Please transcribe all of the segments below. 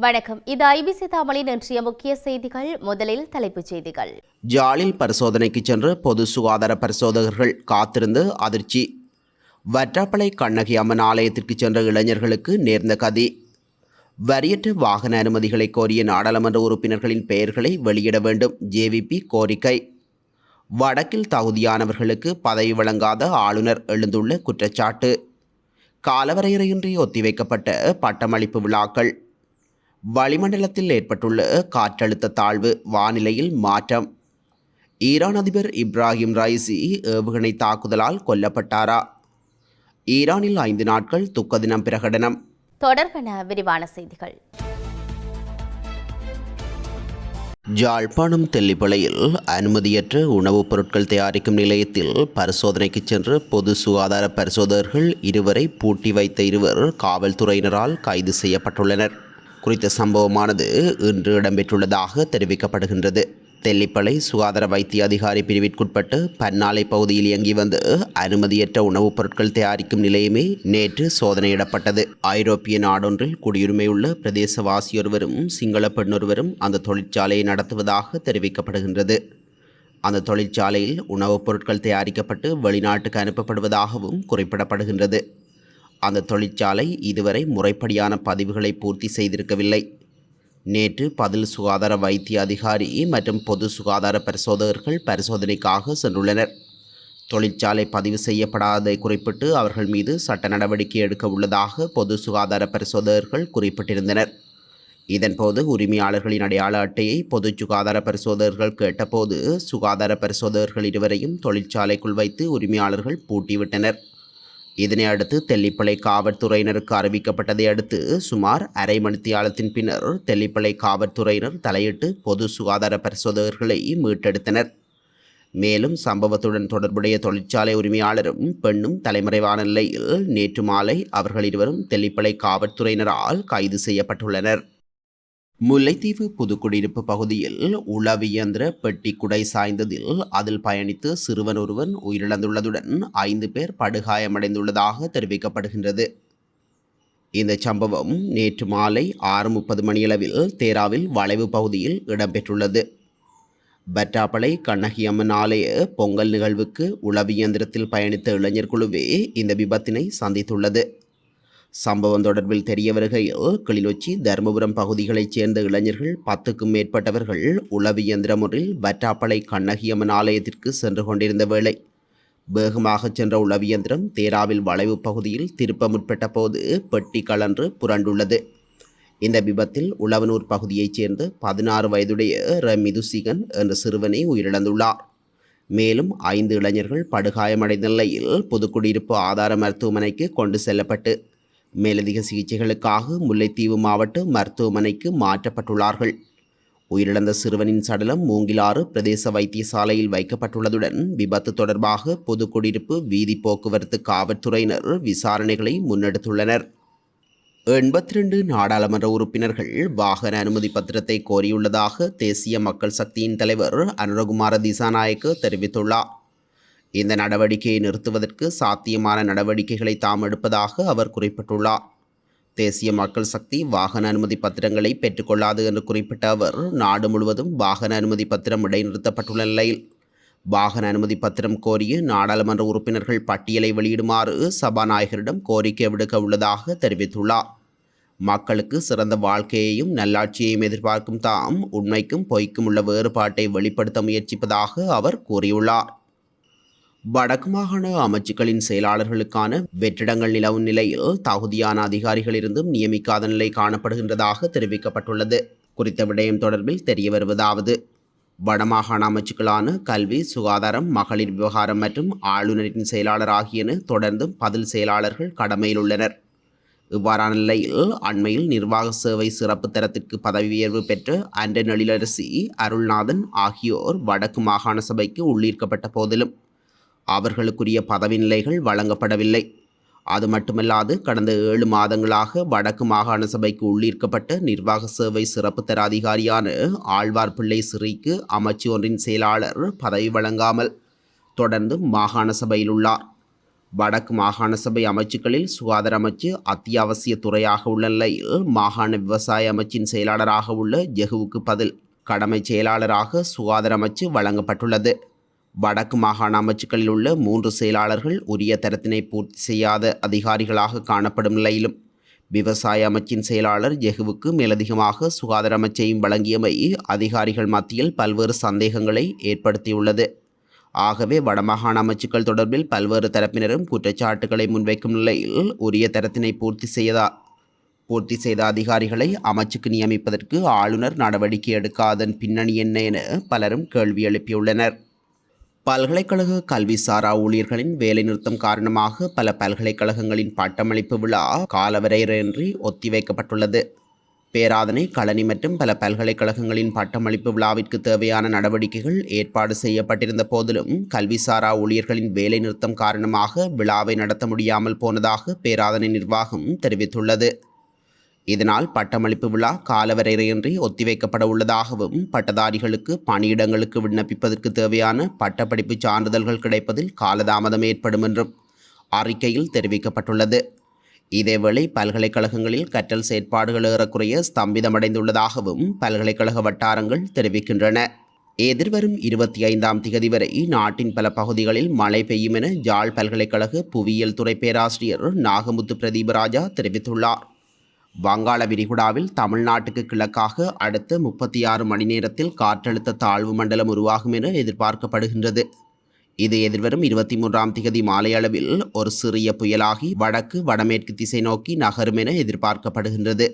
வணக்கம். இது ஐபிசி தமிழின் இன்றைய முக்கிய செய்திகள். முதலில் தலைப்புச் செய்திகள். ஜாலில் பரிசோதனைக்கு சென்று பொது சுகாதார பரிசோதகர்கள் காத்திருந்து அதிர்ச்சி. வற்றாப்பளை கண்ணகி அம்மன் ஆலயத்திற்கு சென்ற இளைஞர்களுக்கு நேர்ந்த கதி. வரியற்ற வாகன அனுமதிகளை கோரிய நாடாளுமன்ற உறுப்பினர்களின் பெயர்களை வெளியிட வேண்டும் ஜேவிபி கோரிக்கை. வடக்கில் தகுதியானவர்களுக்கு பதவி வழங்காத ஆளுநர் எழுந்துள்ள குற்றச்சாட்டு. காலவரையறையின்றி ஒத்திவைக்கப்பட்ட பட்டமளிப்பு விழாக்கள். வளிமண்டலத்தில் ஏற்பட்டுள்ள காற்றழுத்த தாழ்வு வானிலையில் மாற்றம். ஈரான் அதிபர் இப்ராஹிம் ரைசி ஏவுகணை தாக்குதலால் கொல்லப்பட்டாரா? ஈரானில் ஐந்து நாட்கள் துக்க தினம் பிரகடனம். தொடர்பென விரிவான செய்திகள். ஜாழ்ப்பாணம் தெல்லிப்பளையில் அனுமதியற்ற உணவுப் பொருட்கள் தயாரிக்கும் நிலையத்தில் பரிசோதனைக்கு சென்ற பொது சுகாதார பரிசோதகர்கள் இருவரை பூட்டி வைத்த இருவர் காவல்துறையினரால் கைது செய்யப்பட்டுள்ளனர். குறித்த சம்பவமானது இன்று இடம்பெற்றுள்ளதாக தெரிவிக்கப்படுகின்றது. தெல்லிப்பளை சுகாதார வைத்திய அதிகாரி பிரிவிற்குட்பட்டு பன்னாலை பகுதியில் இயங்கி வந்து அனுமதியற்ற உணவுப் பொருட்கள் தயாரிக்கும் நிலையமே நேற்று சோதனையிடப்பட்டது. ஐரோப்பிய நாடொன்றில் குடியுரிமையுள்ள பிரதேசவாசியொருவரும் சிங்கள பெண்ணொருவரும் அந்த தொழிற்சாலையை நடத்துவதாக தெரிவிக்கப்படுகின்றது. அந்த தொழிற்சாலையில் உணவுப் பொருட்கள் தயாரிக்கப்பட்டு வெளிநாட்டுக்கு அனுப்பப்படுவதாகவும் குறிப்பிடப்படுகின்றது. அந்த தொழிற்சாலை இதுவரை முறைப்படியான பதிவுகளை பூர்த்தி செய்திருக்கவில்லை. நேற்று பதில் சுகாதார வைத்திய அதிகாரி மற்றும் பொது சுகாதார பரிசோதகர்கள் பரிசோதனைக்காக சென்றுள்ளனர். தொழிற்சாலை பதிவு செய்யப்படாததை குறிப்பிட்டு அவர்கள் மீது சட்ட நடவடிக்கை எடுக்க உள்ளதாக பொது சுகாதார பரிசோதகர்கள் குறிப்பிட்டிருந்தனர். இதன்போது உரிமையாளர்களின் அடையாள அட்டையை பொது சுகாதார பரிசோதகர்கள் கேட்டபோது சுகாதார பரிசோதகர்கள் இருவரையும் தொழிற்சாலைக்குள் வைத்து உரிமையாளர்கள் பூட்டிவிட்டனர். இதனை அடுத்து தெல்லிப்பளை காவல்துறையினருக்கு அறிவிக்கப்பட்டதை அடுத்து சுமார் அரை மணித்தியாலத்தின் பின்னர் தெல்லிப்பளை காவல்துறையினர் தலையிட்டு பொது சுகாதார பரிசோதகர்களை மீட்டெடுத்தனர். மேலும் சம்பவத்துடன் தொடர்புடைய தொழிற்சாலை உரிமையாளரும் பெண்ணும் தலைமறைவான நிலையில் நேற்று மாலை அவர்கள் இருவரும் தெல்லிப்பளை காவல்துறையினரால் கைது செய்யப்பட்டுள்ளனர். முல்லைத்தீவு புதுக்குடியிருப்பு பகுதியில் உளவியந்திர பெட்டி குடை சாய்ந்ததில் அதில் பயணித்து சிறுவன் ஒருவன் உயிரிழந்துள்ளதுடன் ஐந்து பேர் படுகாயமடைந்துள்ளதாக தெரிவிக்கப்படுகின்றது. இந்த சம்பவம் நேற்று மாலை ஆறு முப்பது மணியளவில் தேராவில் வளைவு பகுதியில் இடம்பெற்றுள்ளது. பட்டாப்பளை கண்ணகியம்மன் ஆலய பொங்கல் நிகழ்வுக்கு உளவியந்திரத்தில் பயணித்த இளைஞர் குழுவே இந்த விபத்தினை சந்தித்துள்ளது. சம்பவம் தொடர்பில் தெரிய வருகையில் கிளிநொச்சி தருமபுரம் பகுதிகளைச் சேர்ந்த இளைஞர்கள் பத்துக்கும் மேற்பட்டவர்கள் உளவு இயந்திரம் ஒன்றில் வற்றாப்பளை கண்ணகியம்மன் ஆலயத்திற்கு சென்று கொண்டிருந்த வேளை. வேகமாக சென்ற உளவு இயந்திரம் தேராவில் வளைவு பகுதியில் திருப்ப முற்பட்ட போது பெட்டி கலன்று புரண்டுள்ளது. இந்த விபத்தில் உளவனூர் பகுதியைச் சேர்ந்த பதினாறு வயதுடைய ர மிதுசிகன் என்ற சிறுவனை உயிரிழந்துள்ளார். மேலும் ஐந்து இளைஞர்கள் படுகாயமடைந்த நிலையில் புதுக்குடியிருப்பு ஆதார மருத்துவமனைக்கு கொண்டு செல்லப்பட்டு மேலதிக சிகிச்சைகளுக்காக முல்லைத்தீவு மாவட்ட மருத்துவமனைக்கு மாற்றப்பட்டுள்ளார்கள். உயிரிழந்த சிறுவனின் சடலம் மூங்கிலாறு பிரதேச வைத்தியசாலையில் வைக்கப்பட்டுள்ளதுடன் விபத்து தொடர்பாக பொது குடியிருப்பு வீதி போக்குவரத்து காவல்துறையினர் விசாரணைகளை முன்னெடுத்துள்ளனர். எண்பத்தி ரெண்டு நாடாளுமன்ற உறுப்பினர்கள் வாகன அனுமதி பத்திரத்தை கோரியுள்ளதாக தேசிய மக்கள் சக்தியின் தலைவர் அனுரகுமார திசாநாயக்கு தெரிவித்துள்ளார். இந்த நடவடிக்கையை நிறுத்துவதற்கு சாத்தியமான நடவடிக்கைகளை தாம் எடுப்பதாக அவர் குறிப்பிட்டுள்ளார். தேசிய மக்கள் சக்தி வாகன அனுமதி பத்திரங்களை பெற்றுக்கொள்ளாது என்று குறிப்பிட்ட அவர் நாடு முழுவதும் வாகன அனுமதி பத்திரம் இடைநிறுத்தப்பட்டுள்ள நிலையில் வாகன அனுமதி பத்திரம் கோரிய நாடாளுமன்ற உறுப்பினர்கள் பட்டியலை வெளியிடுமாறு சபாநாயகரிடம் கோரிக்கை விடுக்க உள்ளதாக தெரிவித்துள்ளார். மக்களுக்கு சிறந்த வாழ்க்கையையும் நல்லாட்சியையும் எதிர்பார்க்கும் தாம் உண்மைக்கும் பொய்க்கும் உள்ள வேறுபாட்டை வெளிப்படுத்த முயற்சிப்பதாக அவர் கூறியுள்ளார். வடக்கு மாகாண அமைச்சுக்களின் செயலாளர்களுக்கான வெற்றிடங்கள் நிலவும் நிலையில் தகுதியான அதிகாரிகள் இருந்தும் நியமிக்காத நிலை காணப்படுகின்றதாக தெரிவிக்கப்பட்டுள்ளது. குறித்த விடயம் தொடர்பில் தெரிய வருவதாவது. வடமாகாண அமைச்சுக்களான கல்வி சுகாதாரம் மகளிர் விவகாரம் மற்றும் ஆளுநரின் செயலாளர் ஆகியன தொடர்ந்தும் பதில் செயலாளர்கள் கடமையில் உள்ளனர் இவ்வாறான நிலையில் அண்மையில் நிர்வாக சேவை சிறப்பு தரத்திற்கு பதவி உயர்வு பெற்ற அண்டன் எழிலரசி அருள்நாதன் ஆகியோர் வடக்கு மாகாண சபைக்கு உள்ளீர்க்கப்பட்ட போதிலும் அவர்களுக்குரிய பதவி நிலைகள் வழங்கப்படவில்லை. அது மட்டுமல்லாது கடந்த ஏழு மாதங்களாக வடக்கு மாகாண சபைக்கு உள்ளீர்க்கப்பட்ட நிர்வாக சேவை சிறப்பு தர அதிகாரியான ஆழ்வார் பிள்ளை சிறிக்கு அமைச்சு ஒன்றின் செயலாளர் பதவி வழங்காமல் தொடர்ந்து மாகாண சபையில் உள்ளார். வடக்கு மாகாண சபை அமைச்சுக்களில் சுகாதார அமைச்சு அத்தியாவசிய துறையாக உள்ள நிலையில் மாகாண விவசாய அமைச்சின் செயலாளராக உள்ள ஜெகுவுக்கு பதில் கடமை செயலாளராக சுகாதார அமைச்சு வழங்கப்பட்டுள்ளது. வடக்கு மாகாண அமைச்சுக்களில் உள்ள மூன்று செயலாளர்கள் உரிய தரத்தினை பூர்த்தி செய்யாத அதிகாரிகளாக காணப்படும் நிலையிலும் விவசாய அமைச்சின் செயலாளர் ஜெகுவுக்கு மேலதிகமாக சுகாதார அமைச்சையும் வழங்கியமை அதிகாரிகள் மத்தியில் பல்வேறு சந்தேகங்களை ஏற்படுத்தியுள்ளது. ஆகவே வடமாகாண அமைச்சுக்கள் தொடர்பில் பல்வேறு தரப்பினரும் குற்றச்சாட்டுகளை முன்வைக்கும் நிலையில் உரிய தரத்தினை பூர்த்தி செய்யதா பூர்த்தி செய்த அதிகாரிகளை அமைச்சுக்கு நியமிப்பதற்கு ஆளுநர் நடவடிக்கை எடுக்காதன் பின்னணி என்ன என பலரும் கேள்வி எழுப்பியுள்ளனர். பல்கலைக்கழக கல்விசாரா ஊழியர்களின் வேலைநிறுத்தம் காரணமாக பல பல்கலைக்கழகங்களின் பட்டமளிப்பு விழா காலவரையின்றி ஒத்திவைக்கப்பட்டுள்ளது. பேராதனை களனி மற்றும் பல பல்கலைக்கழகங்களின் பட்டமளிப்பு விழாவிற்கு தேவையான நடவடிக்கைகள் ஏற்பாடு செய்யப்பட்டிருந்த போதிலும் கல்விசாரா ஊழியர்களின் வேலைநிறுத்தம் காரணமாக விழாவை நடத்த முடியாமல் போனதாக பேராதனை நிர்வாகம் தெரிவித்துள்ளது. இதனால் பட்டமளிப்பு விழா காலவரையின்றி ஒத்திவைக்கப்பட உள்ளதாகவும் பட்டதாரிகளுக்கு பணியிடங்களுக்கு விண்ணப்பிப்பதற்கு தேவையான பட்டப்படிப்பு சான்றிதழ்கள் கிடைப்பதில் காலதாமதம் ஏற்படும் என்றும் அறிக்கையில் தெரிவிக்கப்பட்டுள்ளது. இதேவேளை பல்கலைக்கழகங்களில் கற்றல் செயற்பாடுகள் ஏறக்குறைய ஸ்தம்பிதமடைந்துள்ளதாகவும் பல்கலைக்கழக வட்டாரங்கள் தெரிவிக்கின்றன. எதிர்வரும் இருபத்தி ஐந்தாம் திகதி வரை நாட்டின் பல பகுதிகளில் மழை பெய்யும் என ஜாழ் பல்கலைக்கழக புவியியல் துறை பேராசிரியர் நாகமுத்து பிரதீபராஜா தெரிவித்துள்ளார். வங்காள விரிகுடாவில் தமிழ்நாட்டுக்கு கிழக்காக அடுத்த முப்பத்தி ஆறு மணி நேரத்தில் காற்றழுத்த தாழ்வு மண்டலம் உருவாகும் என எதிர்பார்க்கப்படுகின்றது. இது எதிர்வரும் இருபத்தி மூன்றாம் திகதி மாலை அளவில் ஒரு சிறிய புயலாகி வடக்கு வடமேற்கு திசை நோக்கி நகரும் என எதிர்பார்க்கப்படுகின்றது.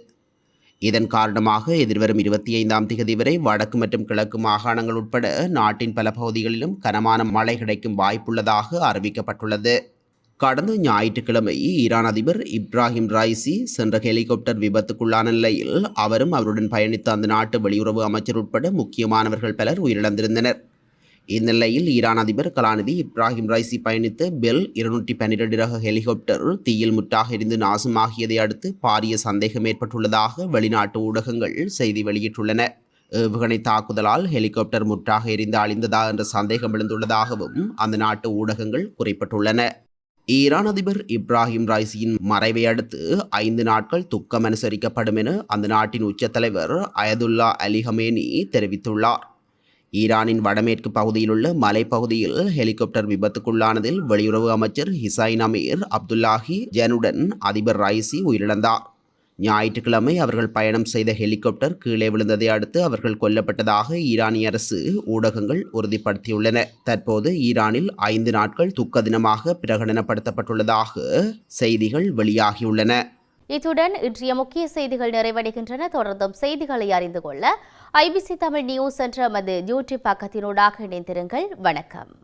இதன் காரணமாக எதிர்வரும் இருபத்தி ஐந்தாம் திகதி வரை வடக்கு மற்றும் கிழக்கு மாகாணங்கள் உட்பட நாட்டின் பல பகுதிகளிலும் கனமான மழை கிடைக்கும் வாய்ப்புள்ளதாக அறிவிக்கப்பட்டுள்ளது. கடந்த ஞாயிற்றுக்கிழமை ஈரான் அதிபர் இப்ராஹிம் ராய்சி சென்ற ஹெலிகாப்டர் விபத்துக்குள்ளான நிலையில் அவரும் அவருடன் பயணித்த அந்த நாட்டு வெளியுறவு அமைச்சர் உட்பட முக்கியமானவர்கள் பலர் உயிரிழந்திருந்தனர். இந்நிலையில் ஈரான் அதிபர் கலாநிதி இப்ராஹிம் ரைசி பயணித்த பெல் இருநூற்றி பன்னிரண்டு ரக ஹெலிகாப்டர் தீயில் முட்டாக இருந்து நாசமாகியதை அடுத்து பாரிய சந்தேகம் ஏற்பட்டுள்ளதாக வெளிநாட்டு ஊடகங்கள் செய்தி வெளியிட்டுள்ளன. ஏவுகணை தாக்குதலால் ஹெலிகாப்டர் முற்றாக எரிந்து அழிந்ததா என்ற சந்தேகம் எழுந்துள்ளதாகவும் அந்த நாட்டு ஊடகங்கள் குறிப்பிட்டுள்ளன. ஈரான் அதிபர் இப்ராஹிம் ராய்சியின் மறைவை அடுத்து ஐந்து நாட்கள் துக்கம் அனுசரிக்கப்படும் என அந்த நாட்டின் உச்ச தலைவர் அயதுல்லா அலி ஹமேனி தெரிவித்துள்ளார். ஈரானின் வடமேற்கு பகுதியில் உள்ள மலைப்பகுதியில் ஹெலிகாப்டர் விபத்துக்குள்ளானதில் வெளியுறவு அமைச்சர் ஹிசைன் அமீர் அப்துல்லாஹி ஜனுடன் அதிபர் ரைசி உயிரிழந்தார். ஞாயிற்றுக்கிழமை அவர்கள் பயணம் செய்த ஹெலிகாப்டர் கீழே விழுந்ததை அடுத்து அவர்கள் கொல்லப்பட்டதாக ஈரானிய அரசு ஊடகங்கள் உறுதிப்படுத்தியுள்ளன. தற்போது ஈரானில் ஐந்து நாட்கள் துக்க தினமாக பிரகடனப்படுத்தப்பட்டுள்ளதாக செய்திகள் வெளியாகியுள்ளன. இத்துடன் இன்றைய முக்கிய செய்திகள் நிறைவடைகின்றன. தொடர்ந்தும் செய்திகளை அறிந்து கொள்ள ஐபிசி தமிழ் நியூஸ் என்ற மது யூடியூப் பக்கத்தினூடாக இணைந்திருங்கள். வணக்கம்.